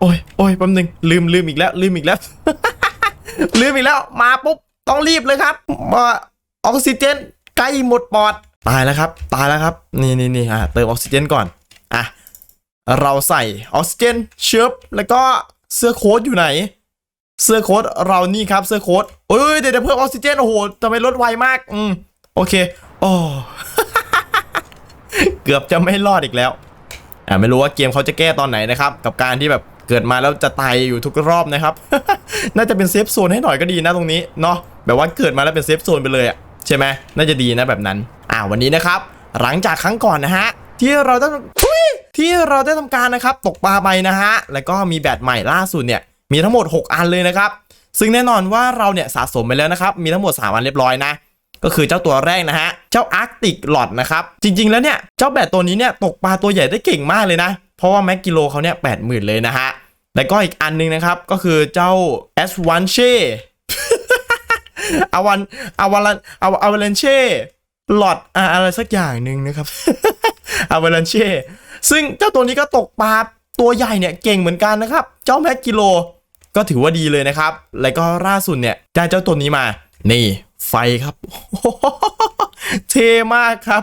โอ้ยโอ้ยแป๊บนึงลืมลืมอีกแล้ว ลืมอีกแล้ว ลืมอีกแล้ว มาปุ๊บต้องรีบเลยครับมาออกซิเจนใกล้หมดปอด ตายแล้วครับ ตายแล้วครับ นี่นี่นี่อะเติมออกซิเจนก่อน อะ เราใส่ออกซิเจนเชิบแล้วก็เสื้อโค้ทอยู่ไหน เสื้อโค้ทเรานี่ครับเสื้อโค้ทเอ้ยเดี๋ยวเดี๋ยวเพิ่มออกซิเจนโอ้โหทำไมลดไวมากอืมโอเคโอ้เกือบจะไม่รอดอีกแล้ว อ่าไม่รู้ว่าเกมเขาจะแก้ตอนไหนนะครับ กับการที่แบบ เกิดมาแล้วจะตายอยู่ทุกรอบนะครับ น่าจะเป็นเซฟโซนให้หน่อยก็ดีนะตรงนี้เนาะแบบว่าเกิดมาแล้วเป็นเซฟโซนไปเลยอะใช่ไหมน่าจะดีนะแบบนั้น อ่าวันนี้นะครับ หลังจากครั้งก่อนนะฮะ ที่เราได้ที่เราได้ทำการนะครับ ตกปลาไปนะฮะ แล้วก็มีแบตใหม่ล่าสุดเนี่ย มีทั้งหมด 6 อันเลยนะครับ ซึ่งแน่นอนว่าเราเนี่ยสะสมไปแล้วนะครับ มีทั้งหมด 3 อันเรียบร้อยนะ ก็คือเจ้าตัวแรกนะฮะ เจ้าอาร์กติกหลอดนะครับ จริง ๆ แล้วเนี่ย เจ้าแบตตัวนี้เนี่ยตกปลาตัวใหญ่ได้เก่งมากเลยนะ เพราะว่าแม็กกิโลเขาเนี่ยแปดหมื่นเลยนะฮะ แล้วก็อีกอันหนึงนะครับ ก็คือเจ้า S 1เช่อาวันอาวันอาอาวาเลนเช่หลอดอะอะไรสักอย่างหนึ่งนะครับอาวาเลนเช่ซึ่งเจ้าตัวนี้ก็ตกปลาตัวใหญ่เนี่ยเก่งเหมือนกันนะครับ เจ้าแม็กกิโลก็ถือว่าดีเลยนะครับ แล้วก็ล่าสุดเนี่ยได้เจ้าตัวนี้มา นี่ไฟครับ เท่มากครับ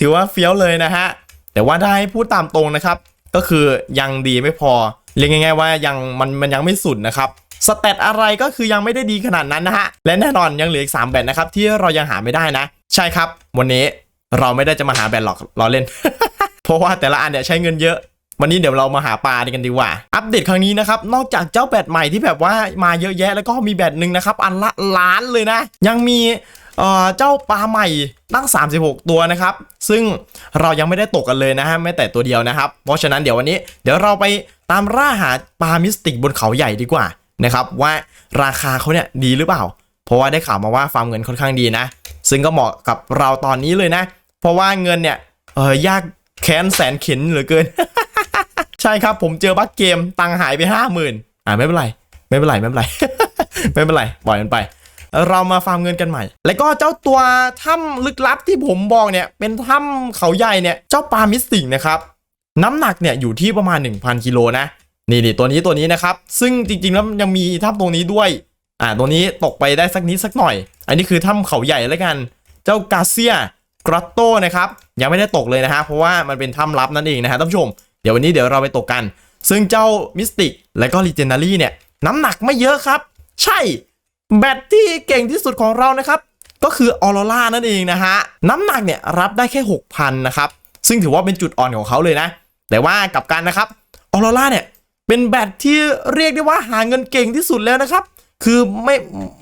ถือว่าเฟี้ยวเลยนะฮะ แต่ว่าได้พูดตามตรงนะครับ ก็คือยังดีไม่พอ เรียกง่าย ๆ ว่ายังมันมันยังไม่สุดนะครับสเตตอะไรก็คือยังไม่ได้ดีขนาดนั้นนะฮะ และแน่นอนยังเหลืออีก3แบตนะครับ ที่เรายังหาไม่ได้นะ ใช่ครับ วันนี้เราไม่ได้จะมาหาแบตหรอกเราเล่น เพราะว่าแต่ละอันเนี่ยใช้เงินเยอะ วันนี้เดี๋ยวเรามาหาปลากันดีกว่า อัปเดตครั้งนี้นะครับ นอกจากเจ้าแบตใหม่ที่แบบว่ามาเยอะแยะแล้วก็มีแบตหนึ่งนะครับ อันละล้านเลยนะ ยังมี เอ่อเจ้าปลาใหม่ตั้ง 36 ตัวนะครับ ซึ่งเรายังไม่ได้ตกกันเลยนะฮะแม้แต่ตัวเดียวนะครับ เพราะฉะนั้นเดี๋ยววันนี้เดี๋ยวเราไปตามล่าหาปลามิสติกบนเขาใหญ่ดีกว่านะครับว่าราคาเขาเนี่ยดีหรือเปล่า เพราะว่าได้ข่าวมาว่าฟาร์มเงินค่อนข้างดีนะ ซึ่งก็เหมาะกับเราตอนนี้เลยนะ เพราะว่าเงินเนี่ยเออยากแค้นแสนเข็นเหลือเกิน ใช่ครับผมเจอบั๊กเกมตังค์หายไปห้าหมื่นอ่าไม่เป็นไร ไม่เป็นไรไม่เป็นไร ไม่เป็นไรปล่อยมันไป เรามาฟาร์มเงินกันใหม่ แล้วก็เจ้าตัวถ้ำลึกลับที่ผมบอกเนี่ย เป็นถ้ำเขาใหญ่เนี่ย เจ้าปลามิสติกนะครับ น้ำหนักเนี่ยอยู่ที่ประมาณ 1,000กิโลนะ นี่นี่ตัวนี้ตัวนี้นะครับ ซึ่งจริงๆแล้วยังมีถ้ำตรงนี้ด้วย อ่าตัวนี้ตกไปได้สักนิดสักหน่อย อันนี้คือถ้ำเขาใหญ่แล้วกัน เจ้ากาเซียกรอตโตนะครับ ยังไม่ได้ตกเลยนะฮะ เพราะว่ามันเป็นถ้ำลับนั่นเองนะฮะท่านผู้ชม เดี๋ยววันนี้เดี๋ยวเราไปตกกัน ซึ่งเจ้ามิสติกและก็ลีเจนารี่เนี่ย น้ำหนักไม่เยอะครับ ใช่ แบตที่เก่งที่สุดของเรานะครับ ก็คือออโรรานั่นเองนะฮะ น้ำหนักเนี่ยรับได้แค่ 6,000 นะครับ ซึ่งถือว่าเป็นจุดอ่อนของเขาเลยนะ แต่ว่ากับกันนะครับออโรราเนี่ยเป็นแบตที่เรียกได้ว่าหาเงินเก่งที่สุดแล้วนะครับ คือไม่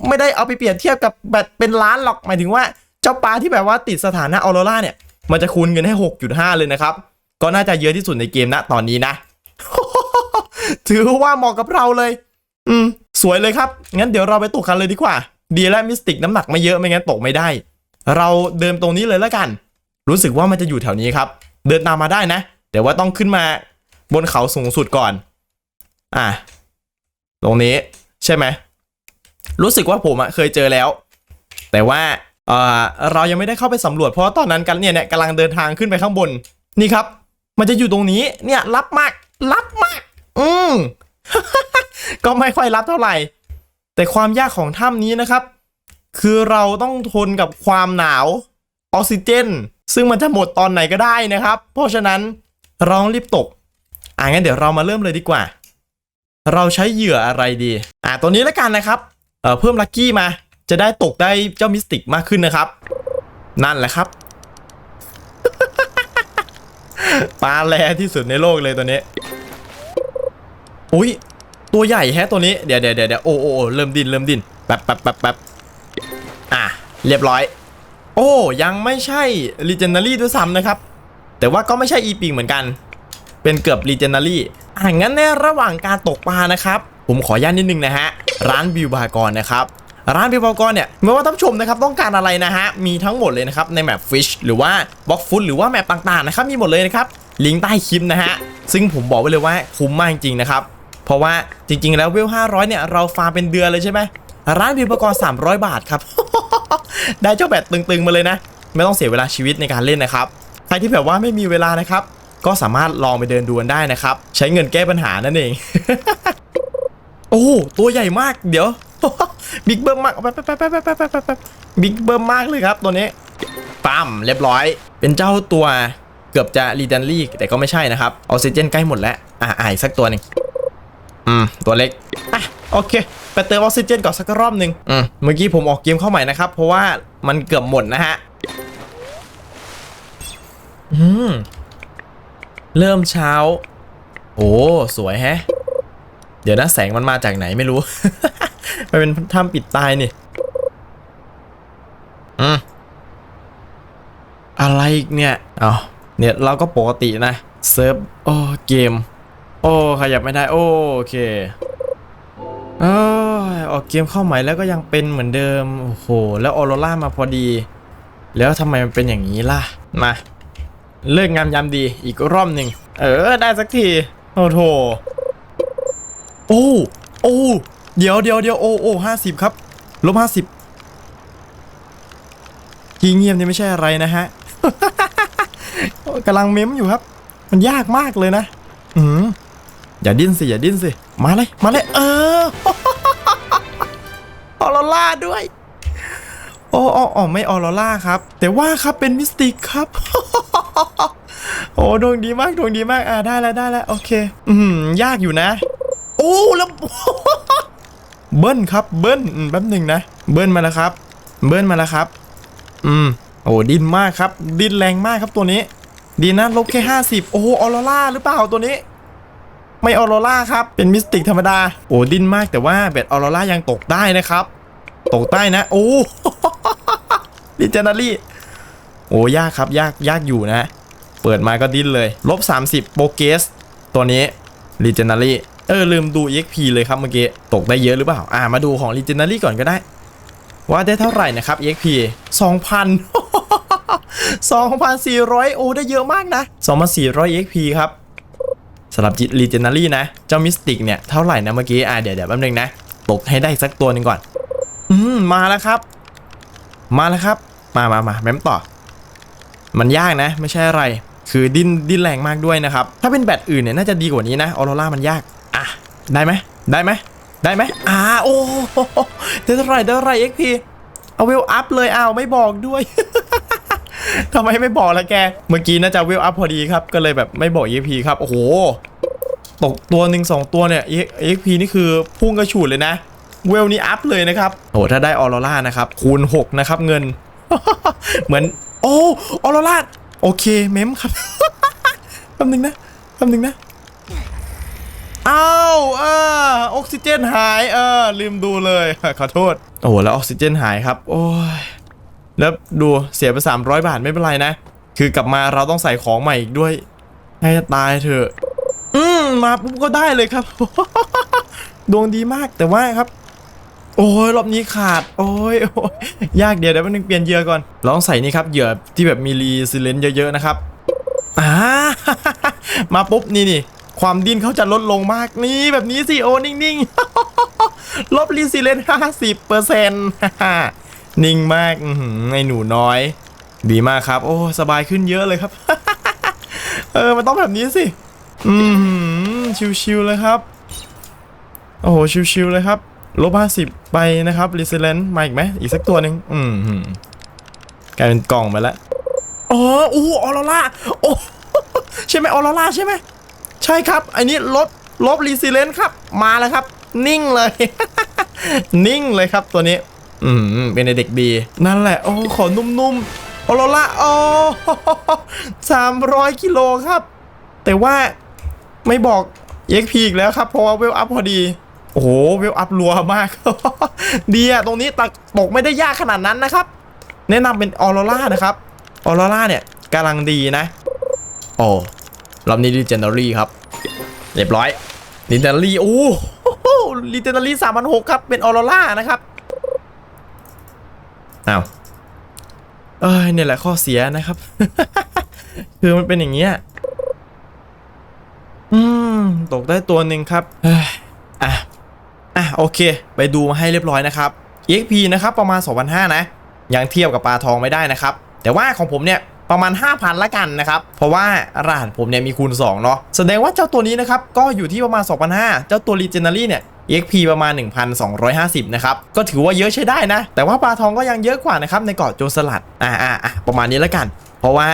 ไม่ได้เอาไปเปรียบเทียบกับแบตเป็นล้านหรอกหมายถึงว่าเจ้าปลาที่แบบว่าติดสถานะออโรราเนี่ยมันจะคูณเงินให้ 6.5 เลยนะครับ ก็น่าจะเยอะที่สุดในเกมนะตอนนี้นะ ถือว่าเหมาะกับเราเลย อืม สวยเลยครับ งั้นเดี๋ยวเราไปตกกันเลยดีกว่า ดีแล้วมิสติกน้ำหนักไม่เยอะไม่งั้นตกไม่ได้ เราเดินตรงนี้เลยแล้วกัน รู้สึกว่ามันจะอยู่แถวนี้ครับ เดินตามมาได้นะ แต่ว่าต้องขึ้นมาบนเขาสูงสุดก่อน อะ ตรงนี้ใช่ไหม รู้สึกว่าผมอะเคยเจอแล้ว แต่ว่าเออเรายังไม่ได้เข้าไปสำรวจเพราะว่าตอนนั้นกันเนี่ยเนี่ยกำลังเดินทางขึ้นไปข้างบน นี่ครับ มันจะอยู่ตรงนี้ เนี่ยรับมากรับมาก อืม ก็ไม่ค่อยรับเท่าไหร่ แต่ความยากของถ้ำนี้นะครับ คือเราต้องทนกับความหนาวออกซิเจน ซึ่งมันจะหมดตอนไหนก็ได้นะครับ เพราะฉะนั้นร้องรีบตก อะงั้นเดี๋ยวเรามาเริ่มเลยดีกว่า เราใช้เหยื่ออะไรดี อะตัวนี้แล้วกันนะครับเอ่อเพิ่มลัคกี้มา จะได้ตกได้เจ้ามิสติกมากขึ้นนะครับ นั่นแหละครับปลาแรที่สุดในโลกเลยตัวนี้ อุ้ย ตัวใหญ่แฮะตัวนี้เดี๋ยวเดี๋ยวเดี๋ยวโอ้โอ้เริ่มดินเริ่มดินแป๊บแป๊บแป๊บแป๊บอะเรียบร้อย โอ้ยังไม่ใช่ Legendary ด้วยซ้ำนะครับ แต่ว่าก็ไม่ใช่อีปิงเหมือนกัน เป็นเกือบ Legendary อะงั้นในระหว่างการตกปลานะครับ ผมขอย้านนิดนึงนะฮะร้านบิวบากรนะครับร้านบิวบากรเนี่ยไม่ว่าท่านชมนะครับต้องการอะไรนะฮะ มีทั้งหมดเลยนะครับ ในแมปฟิชหรือว่าบล็อกฟุตหรือว่าแมปต่างๆนะครับ มีหมดเลยนะครับ ลิงก์ใต้คลิปนะฮะ ซึ่งผมบอกไว้เลยว่าคุ้มมากจริงๆนะครับ เพราะว่าจริง ๆ แล้วเวล500 เนี่ย เราฟาร์มเป็นเดือนเลยใช่ไหมร้านวิวประกรณ์300 บาทครับ ได้เจ้าแบตตึง ๆ มาเลยนะ ไม่ต้องเสียเวลาชีวิตในการเล่นนะครับ ใครที่แบบว่าไม่มีเวลานะครับ ก็สามารถลองไปเดินดูกันได้นะครับ ใช้เงินแก้ปัญหานั่นเอง โอ้ตัวใหญ่มากเดี๋ยวบิ๊กเบิ้มมากบิ๊กเบิ้มมากเลยครับตัวนี้ปั๊มเรียบร้อย เป็นเจ้าตัวเกือบจะรีดันลี่แต่ก็ไม่ใช่นะครับออกซิเจนใกล้หมดแล้ว อ่าอีกสักตัวหนึ่ง อืม ตัวเล็ก อะ โอเค ไปเติมออกซิเจนก่อนสักรอบหนึ่งอืม เมื่อกี้ผมออกเกมเข้าใหม่นะครับ เพราะว่ามันเกือบหมดนะฮะ อืม เริ่มเช้า โอ้ สวยแฮะ เดี๋ยวนะแสงมันมาจากไหนไม่รู้ มันเป็นถ้ำปิดตายนี่อืมอะไรอีกเนี่ยอ๋อเนี่ยเราก็ปกตินะ เซิร์ฟโอ้เกม โอ้ขยับไม่ได้โอเคเอออกเกมเข้าใหม่แล้วก็ยังเป็นเหมือนเดิมโอ้โหแล้วออโรล่ามาพอดี แล้วทำไมมันเป็นอย่างนี้ล่ะมาเลิกงามยามดีอีกรอบหนึ่งเออได้สักทีโอ้โถโอ้โอ้เดี๋ยวเดี๋ยวเดี๋ยวโอ้โอ้ห้าสิบครับลบห้าสิบกีเงียบนี่ไม่ใช่อะไรนะฮะกำลังเม้มอยู่ครับ มันยากมากเลยนะ อืม อย่าดิ้นสิ อย่าดิ้นสิ มาเลย มาเลย เออออโรล่าด้วย โอ้อ๋อไม่ออโรล่าครับ แต่ว่าครับเป็นมิสติกครับ โอ้ดวงดีมากดวงดีมาก อ่าได้แล้วได้แล้ว โอเค อืมยากอยู่นะ โอ้แล้วเบิ้ลครับเบิ้ลแป๊บหนึ่งนะ เบิ้ลมาแล้วครับ เบิ้ลมาแล้วครับ อืมโอ้ดินมากครับ ดินแรงมากครับตัวนี้ ดีนะลบแค่ห้าสิบโอ้ออโรล่าหรือเปล่าตัวนี้ ไม่ออโรล่าครับ เป็นมิสติกธรรมดา โอ้ดิ้นมากแต่ว่าเบ็ดออโรลายังตกได้นะครับ ตกได้นะ โอ้ดิเจนารี่ โอ้ยากครับ ยากยากอยู่นะ เปิดมาก็ดิ้นเลย ลบ 30 โปเกส ตัวนี้ Legendary เออ ลืมดู EXP เลยครับเมื่อกี้ ตกได้เยอะหรือเปล่า อ่ามาดูของ Legendary ก่อนก็ได้ ว่าได้เท่าไหร่นะครับ EXP 2,000 2,400 โอ้ได้เยอะมากนะ 2,400 EXP ครับำหรับ Legendary นะ เจ้ามิสติกเนี่ยเท่าไหร่นะเมื่อกี้อ่าเดี๋ยวเดี๋ยวแป๊บนึงนะตกให้ได้สักตัวหนึ่งก่อน อืมมาแล้วครับ มาแล้วครับ มามามาแมมต่อ มันยากนะ ไม่ใช่อะไร คือดิ้นดิ้นแรงมากด้วยนะครับ ถ้าเป็นแบตอื่นเนี่ยน่าจะดีกว่านี้นะออโรล่ามันยาก อะ ได้ไหมได้ไหมได้ไหมอ่าโอ้โหได้เท่าไหร่ได้เท่าไหร่ XP เอาเวลอัพเลยอ้าวไม่บอกด้วย ทำไมไม่บอกละแก เมื่อกี้น่าจะเวอัพพอดีครับ ก็เลยแบบไม่บอก EXP ครับ โอ้โห ตกตัวหนึ่งสองตัวเนี่ย EXP นี่คือพุ่งกระฉูดเลยนะ เวลนี้อัพเลยนะครับ โอ้ถ้าได้ออโรล่านะครับ คูณ 6 นะครับเงิน เหมือน โอ้ออโรล่าโอเค เมมครับแป๊บนึงนะแป๊บนึงนะอ้าวเออออกซิเจนหาย เออ ลืมดูเลย ขอโทษ โอ้โหแล้วออกซิเจนหายครับ โอ้ย แล้วดูเสียไป 300 บาทไม่เป็นไรนะ คือกลับมาเราต้องใส่ของใหม่อีกด้วย ให้ตายเถอะ อืมมาปุ๊บก็ได้เลยครับ ดวงดีมากแต่ว่าครับ โอ้ยรอบนี้ขาด โอ้ยโอ้ยยากเดี๋ยวเดี๋ยวแป๊บนึงเปลี่ยนเหยื่อก่อนลองใส่นี่ครับเหยื่อที่แบบมีรีซิเลนเยอะๆนะครับอ่ามาปุ๊บนี่นี่ความดิ้นเขาจะลดลงมากนี่แบบนี้สิโอ้นิ่งๆลบรีซิเลนห้าสิบเปอร์เซ็นต์ นิ่งมากอไอหนูน้อย ดีมากครับ โอ้ สบายขึ้นเยอะเลยครับ เออ มันต้องแบบนี้สิ อืมชิวๆเลยครับ โอ้โห ชิวๆเลยครับ ลบห้าสิบไปนะครับรีเซเลนมาอีกไหม อีกสักตัวหนึ่งอืมกลายเป็นกล่องไปแล้วอ๋ออู้ออโรล่าโอ้ใช่ไหมออโรล่าใช่ไหม ใช่ครับ อันนี้ลบ ลบรีเซเลนครับ มาแล้วครับ นิ่งเลย นิ่งเลยครับตัวนี้ อืมเป็นเด็กดี นั่นแหละ โอ้ ขอนุ่มๆออโรล่าโอ้สามร้อยกิโลครับ แต่ว่าไม่บอก EXP อีกแล้วครับ เพราะว่าเวลอัพพอดี โอ้โห เวลอัพรัวมาก ดีอะตรงนี้ตักตกไม่ได้ยากขนาดนั้นนะครับ แนะนำเป็นออโรล่านะครับออโรล่าเนี่ยกำลังดีนะ โอ้รอบนี้ดิเจนดารี่ครับ เรียบร้อยดิเจนดารี่โอ้ดิเจนดารี่สามพันหกครับ เป็นออโรล่านะครับ อ้าวเอ้ยเนี่ยแหละข้อเสียนะครับ คือมันเป็นอย่างเงี้ยอืมตกได้ตัวหนึ่งครับอะอะโอเค ไปดูมาให้เรียบร้อยนะครับ EXP นะครับประมาณ 2,500นะยังเทียบกับปลาทองไม่ได้นะครับ แต่ว่าของผมเนี่ยประมาณ 5,000 ละกันนะครับ เพราะว่ารหัสผมเนี่ยมีคูณ 2 เนาะแสดงว่าเจ้าตัวนี้นะครับ ก็อยู่ที่ประมาณ 2,500 เจ้าตัว Legendary เนี่ย EXP ประมาณ 1,250 นะครับ ก็ถือว่าเยอะใช้ได้นะ แต่ว่าปลาทองก็ยังเยอะกว่านะครับ ในเกาะโจรสลัด อ่าอ่าอ่าประมาณนี้และกัน เพราะว่า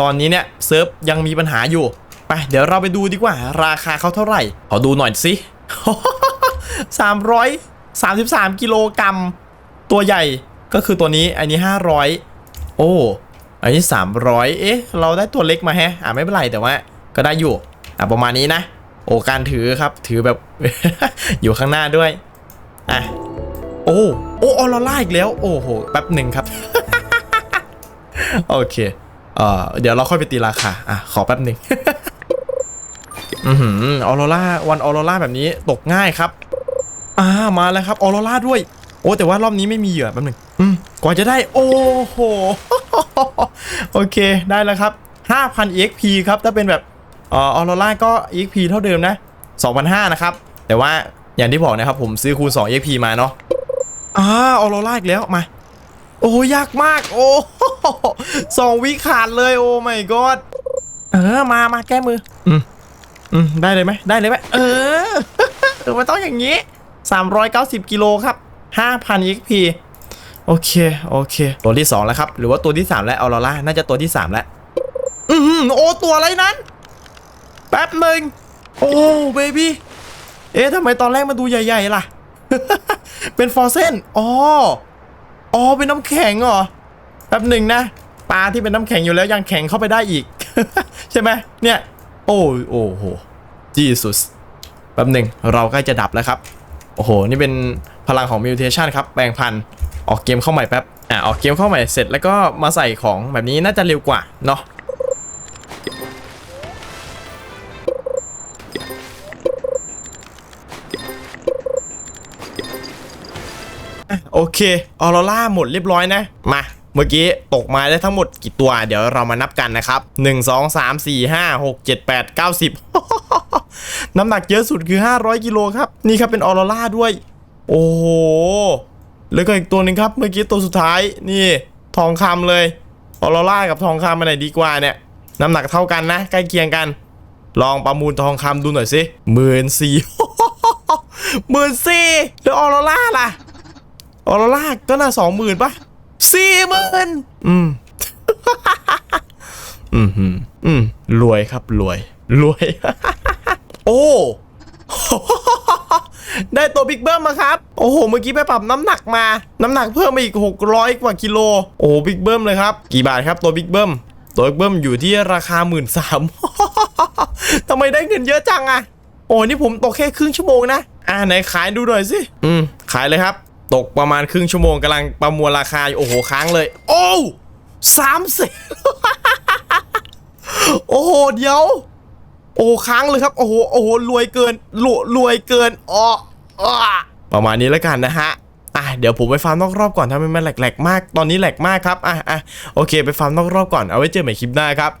ตอนนี้เนี่ยเซิร์ฟยังมีปัญหาอยู่ ไป เดี๋ยวเราไปดูดีกว่า ราคาเขาเท่าไหร่ ขอดูหน่อยสิ333 กิโลกรัม ตัวใหญ่ก็คือตัวนี้ อันนี้ 500 โอ้ อันนี้ 300 เอ๊ะ เราได้ตัวเล็กมาแฮะ อะไม่เป็นไรแต่ว่าก็ได้อยู่ อะประมาณนี้นะ โอ้การถือครับถือแบบ อยู่ข้างหน้าด้วยอะโอ้โอ้ออโรล่าอีกแล้ว โอ้โหแป๊บหนึ่งครับ โอเคเอ่อเดี๋ยวเราค่อยไปตีราคาอะขอแป๊บหนึ่งอือหือออโรล่าวันออโรล่าแบบนี้ตกง่ายครับอ่ามาแล้วครับออโรล่าด้วย โอ้แต่ว่ารอบนี้ไม่มีเหยื่อแป๊บหนึ่งอืมกว่าจะได้ โอ้โหโอเคได้แล้วครับ 5,000 EXP ครับถ้าเป็นแบบ ออโรล่าก็ EXP เท่าเดิมนะ2,500นะครับ แต่ว่าอย่างที่บอกนะครับผมซื้อคูณ 2 EXP มาเนาะอ่าออโรล่าอีกแล้วมา โอ้ยากมาก โอ้สองวิขาดเลยโอ้ my god เออมามาแก้มือ อืมอืมได้เลยไหมได้เลยไหมเออเออมันต้องอย่างนี้ 390 กิโลครับ 5,000 XP โอเค โอเค ตัวที่ 2 แล้วครับ หรือว่าตัวที่ 3 แล้วเอาลอล่าน่าจะตัวที่ 3 แล้วอืออโอ้ตัวอะไรนั้น แป๊บหนึ่งโอ้เบบี้เอ๊ะทำไมตอนแรกมันดูใหญ่ๆล่ะ เป็นฟอร์เซนอ๋ออ๋อเป็นน้ำแข็งเหรอแป๊บหนึ่งนะปลาที่เป็นน้ำแข็งอยู่แล้วยังแข็งเข้าไปได้อีก ใช่ไหมเนี่ย โอ้โอ้โหจีสุสแป๊บหนึ่งเราใกล้จะดับแล้วครับ โอ้โห นี่เป็นพลังของมิวเทชันครับ แปลงพันธุ์ออกเกมเข้าใหม่แป๊บ อะออกเกมเข้าใหม่เสร็จแล้วก็มาใส่ของแบบนี้น่าจะเร็วกว่าเนาะ โอเคออโรล่าหมดเรียบร้อยนะ มาเมื่อกี้ตกมาได้ทั้งหมดกี่ตัว เดี๋ยวเรามานับกันนะครับ 1 2 3 4 5 6 7 8 9 10 น้ำหนักเยอะสุดคือ 500 กิโลครับ นี่ครับเป็นออโรล่าด้วย โอ้โห แล้วก็อีกตัวหนึ่งครับ เมื่อกี้ตัวสุดท้ายนี่ทองคำเลยออโรล่ากับทองคำมาไหนดีกว่าเนี่ย น้ำหนักเท่ากันนะ ใกล้เคียงกัน ลองประมูลทองคำดูหน่อยสิหมื่นสี่หมื่นสี่แล้วออโรล่าล่ะ ออโรล่าก็น่าสองหมื่นป่ะสี่หมื่นอืมอืม อืมอืมรวยครับรวย รวย โอ้ได้ตัวบิ๊กเบิ้มมาครับ โอ้โห เมื่อกี้ไปปรับน้ำหนักมา น้ำหนักเพิ่มมาอีก 600 กว่ากิโล โอ้บิ๊กเบิ้มเลยครับ กี่บาทครับตัวบิ๊กเบิ้ม ตัวบิ๊กเบิ้มอยู่ที่ราคาหมื่นสามทำไมได้เงินเยอะจังอะโอ้นี่ผมตกแค่ครึ่งชั่วโมงนะ อ่าไหนขายดูหน่อยสิ อืม ขายเลยครับ ตกประมาณครึ่งชั่วโมงกำลังประมวลราคาอยู่โอ้โหค้างเลย โอ้สามแสนโอ้โหเดี๋ยว โอ้ค้างเลยครับ โอ้โหโอ้โหรวยเกินรวยรวยเกินอ๋ออ้อประมาณนี้แล้วกันนะฮะอะเดี๋ยวผมไปฟาร์มนอกรอบก่อนถ้าไมันแหลกๆมาก ตอนนี้แหลกมากครับอะอะโอเค ไปฟาร์มนอกรอบก่อนเอาไว้เจอใหม่คลิปหน้าครับ